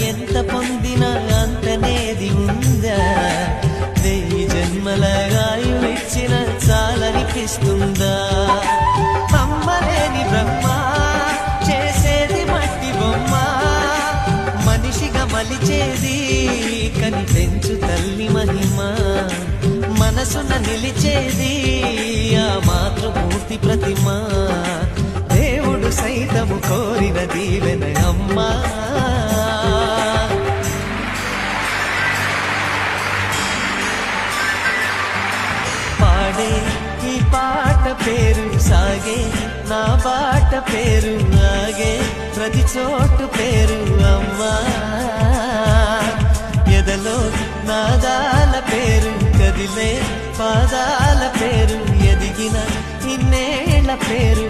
ఎంత పొందినా అంతనేది ఉందా? వెయ్యి జన్మల గాయులిచ్చిన చాలనిపిస్తుందా? అమ్మలేని బ్రహ్మ చేసేది మట్టి బొమ్మ. మనిషిగా మలిచేది కని పెంచు తల్లి మహిమ. మనసున నిలిచేది ఆ మాతృమూర్తి ప్రతిమా. సైతము కోరిన దీవెన అమ్మా. పాడే ఈ పాట పేరు సాగే నా పాట పేరు ఆగే ప్రతి చోటు పేరు అమ్మా. ఎదలో నాదాల పేరు కదిలే పాదాల పేరు ఎదిగిన ఇన్నేళ్ళ పేరు